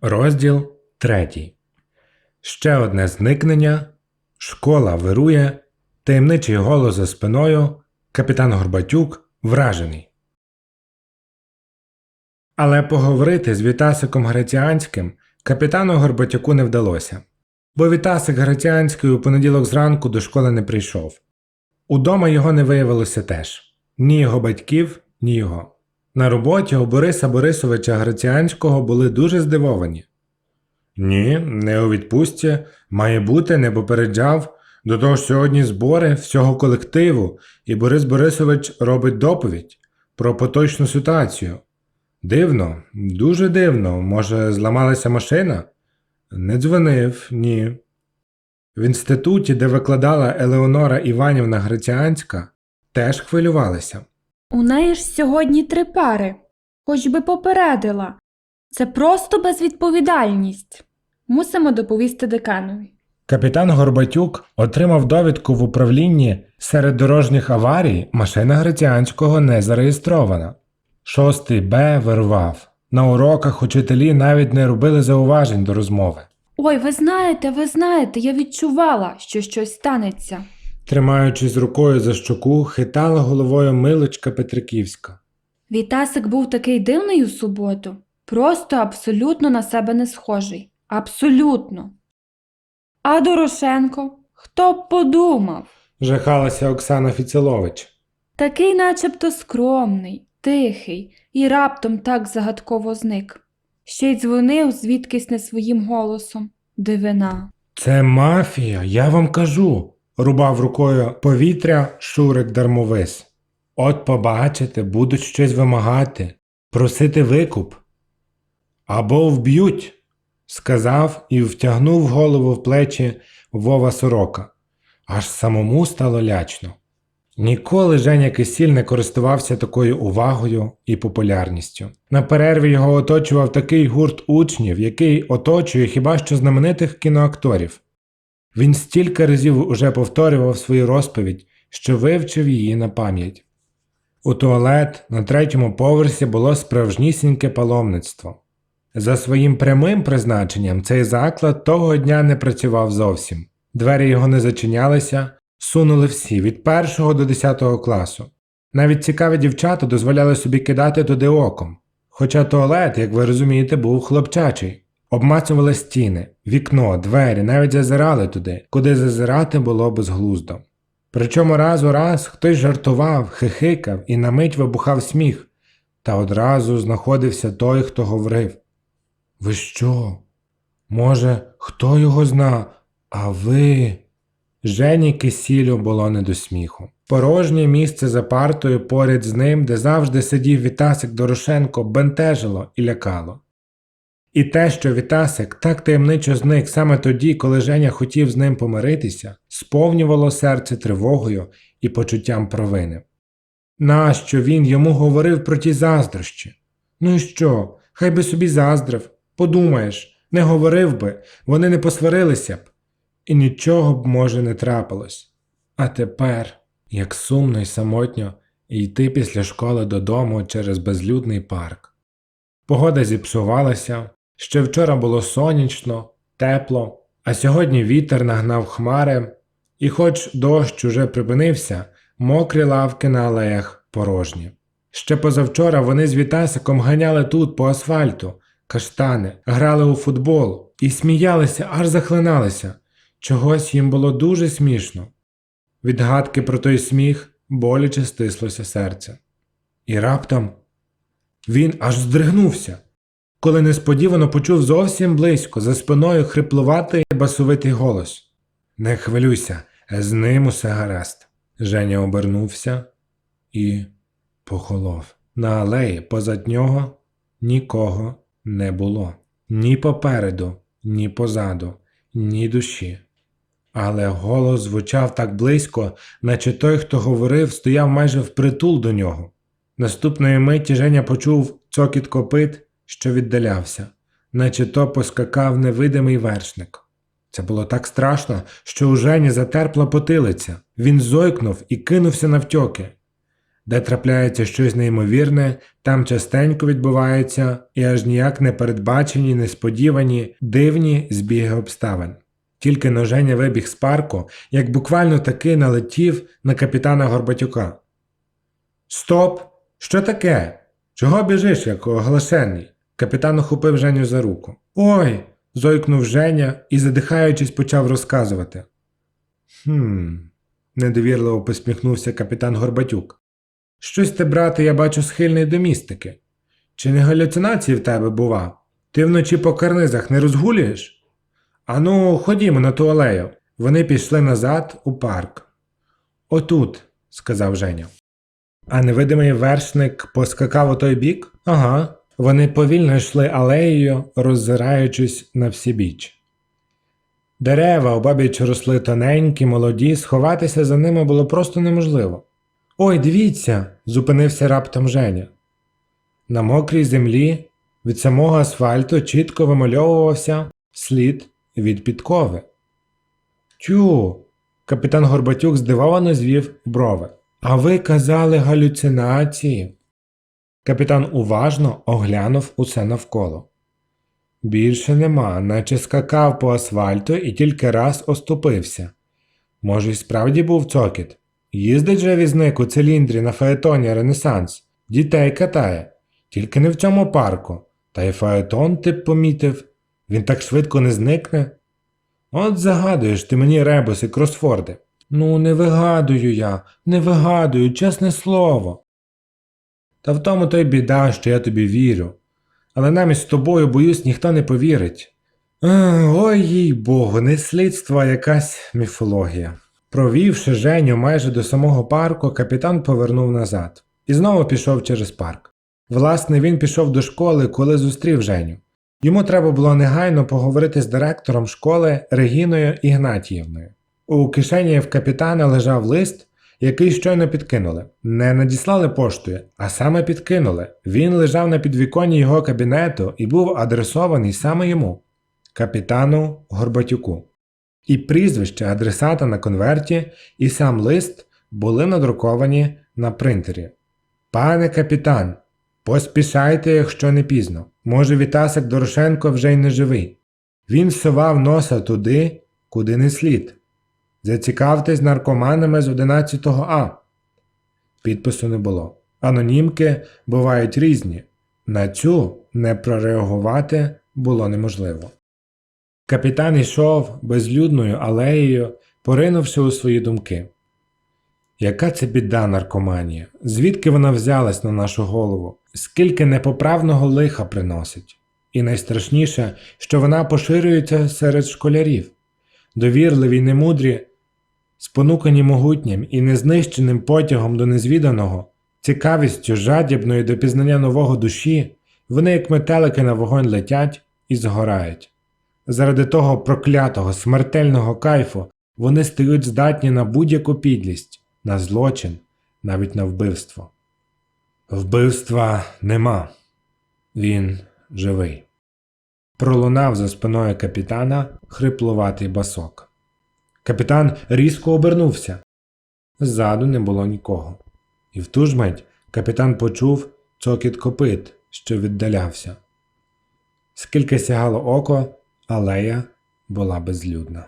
Розділ 3. Ще одне зникнення. Школа вирує. Таємничий голос за спиною. Капітан Горбатюк вражений. Але поговорити з Вітасиком Граціанським капітану Горбатюку не вдалося, бо Вітасик Граціанський у понеділок зранку до школи не прийшов. Удома його не виявилося теж ні його батьків, ні його. На роботі у Бориса Борисовича Граціанського були дуже здивовані. Ні, не у відпустці, має бути, не попереджав. До того ж сьогодні збори всього колективу, і Борис Борисович робить доповідь про поточну ситуацію. Дивно, дуже дивно, може, зламалася машина? Не дзвонив, ні. В інституті, де викладала Елеонора Іванівна Граціанська, теж хвилювалися. У неї ж сьогодні три пари. Хоч би попередила. Це просто безвідповідальність. Мусимо доповісти деканові. Капітан Горбатюк отримав довідку в управлінні серед дорожніх аварій машина Граціанського не зареєстрована. Шостий Б вирвав. На уроках учителі навіть не робили зауважень до розмови. Ой, ви знаєте, ви знаєте, я відчувала, що щось станеться. Тримаючись рукою за щоку, хитала головою милочка Петриківська. Вітасик був такий дивний у суботу, просто абсолютно на себе не схожий. Абсолютно. А Дорошенко? Хто б подумав? Жахалася Оксана Фіцелович. Такий начебто скромний, тихий і раптом так загадково зник. Ще й дзвонив звідкись не своїм голосом. Дивина. Це мафія, я вам кажу, рубав рукою повітря Шурик Дармовис. От побачите, будуть щось вимагати, просити викуп. Або вб'ють, сказав і втягнув голову в плечі Вова Сорока. Аж самому стало лячно. Ніколи Женя Кисіль не користувався такою увагою і популярністю. На перерві його оточував такий гурт учнів, який оточує хіба що знаменитих кіноакторів. Він стільки разів уже повторював свою розповідь, що вивчив її на пам'ять. У туалет на третьому поверсі було справжнісіньке паломництво. За своїм прямим призначенням цей заклад того дня не працював зовсім. Двері його не зачинялися, сунули всі від першого до десятого класу. Навіть цікаві дівчата дозволяли собі кидати туди оком. Хоча туалет, як ви розумієте, був хлопчачий. Обмацували стіни, вікно, двері, навіть зазирали туди, куди зазирати було безглуздо. Причому раз у раз хтось жартував, хихикав і на мить вибухав сміх, та одразу знаходився той, хто говорив Ви що? Може, хто його зна, а ви. Жені кисілю було не до сміху. Порожнє місце за партою поряд з ним, де завжди сидів Вітасик Дорошенко, бентежило і лякало. І те, що Вітасик так таємничо зник саме тоді, коли Женя хотів з ним помиритися, сповнювало серце тривогою і почуттям провини. Нащо він йому говорив про ті заздрощі? Ну і що, хай би собі заздрив, подумаєш, не говорив би, вони не посварилися б, і нічого б, може, не трапилось. А тепер, як сумно й самотньо, йти після школи додому через безлюдний парк. Погода зіпсувалася, ще вчора було сонячно, тепло, а сьогодні вітер нагнав хмари, і хоч дощ уже припинився, мокрі лавки на алеях порожні. Ще позавчора вони з Вітасиком ганяли тут по асфальту, каштани, грали у футбол і сміялися, аж захлиналися. Чогось їм було дуже смішно. Від гадки про той сміх боляче стислося серце. І раптом він аж здригнувся, коли несподівано почув зовсім близько за спиною хриплуватий басовитий голос. Не хвилюйся, з ним усе гаразд. Женя обернувся і похолов. На алеї позад нього нікого не було. Ні попереду, ні позаду, ні душі. Але голос звучав так близько, наче той, хто говорив, стояв майже впритул до нього. Наступної миті Женя почув цокіт копит, що віддалявся, наче то поскакав невидимий вершник. Це було так страшно, що у Жені затерпла потилиця. Він зойкнув і кинувся навтьоки. Де трапляється щось неймовірне, там частенько відбуваються і аж ніяк не передбачені, несподівані, дивні збіги обставин. Тільки ноженя вибіг з парку, як буквально таки налетів на капітана Горбатюка. Стоп! Що таке? Чого біжиш, як оглашений? Капітан ухопив Женю за руку. Ой. зойкнув Женя і, задихаючись, почав розказувати. Хм, недовірливо посміхнувся капітан Горбатюк. Щось ти, брате, я бачу схильний до містики. Чи не галюцинації в тебе, бува? Ти вночі по карнизах не розгулюєш? Ану, ходімо на ту алею. Вони пішли назад у парк. Отут, сказав Женя. А невидимий вершник поскакав у той бік? Ага. Вони повільно йшли алеєю, роззираючись на всі біч. Дерева обабіч росли тоненькі, молоді, сховатися за ними було просто неможливо. Ой, дивіться, зупинився раптом Женя. На мокрій землі від самого асфальту чітко вимальовувався слід від підкови. Тю. Капітан Горбатюк здивовано звів брови. А ви казали галюцинації. Капітан уважно оглянув усе навколо. Більше нема, наче скакав по асфальту і тільки раз оступився. Може, й справді був цокіт. Їздить же візник у циліндрі на фаетоні Ренесанс, дітей катає, тільки не в цьому парку. Та й фаетон ти б помітив, він так швидко не зникне. От загадуєш ти мені ребуси, кросфорди. Ну, не вигадую я, не вигадую, чесне слово. Та в тому то й біда, що я тобі вірю. Але нам із тобою, боюсь, ніхто не повірить. Ой їй Богу, не слідство, а якась міфологія. Провівши Женю майже до самого парку, капітан повернув назад і знову пішов через парк. Власне, він пішов до школи, коли зустрів Женю. Йому треба було негайно поговорити з директором школи Регіною Ігнатіївною. У кишені в капітана лежав лист, який щойно підкинули. Не надіслали поштою, а саме підкинули. Він лежав на підвіконні його кабінету і був адресований саме йому капітану Горбатюку. І прізвище адресата на конверті, і сам лист були надруковані на принтері. Пане капітан, поспішайте, якщо не пізно. Може, Вітасик Дорошенко вже й не живий. Він совав носа туди, куди не слід. Зацікавтесь наркоманами з 11 А. Підпису не було. Анонімки бувають різні. На цю не прореагувати було неможливо. Капітан йшов безлюдною алеєю, поринувши у свої думки. Яка це біда наркоманія? Звідки вона взялась на нашу голову? Скільки непоправного лиха приносить? І найстрашніше, що вона поширюється серед школярів. Довірливі й немудрі, спонукані могутнім і незнищеним потягом до незвіданого, цікавістю жадібною до пізнання нового душі, вони, як метелики на вогонь летять і згорають. Заради того проклятого смертельного кайфу вони стають здатні на будь-яку підлість, на злочин, навіть на вбивство. Вбивства нема. Він живий. Пролунав за спиною капітана хриплуватий басок. Капітан різко обернувся. Ззаду не було нікого. І в ту ж мить капітан почув цокіт копит, що віддалявся. Скільки сягало око, алея була безлюдна.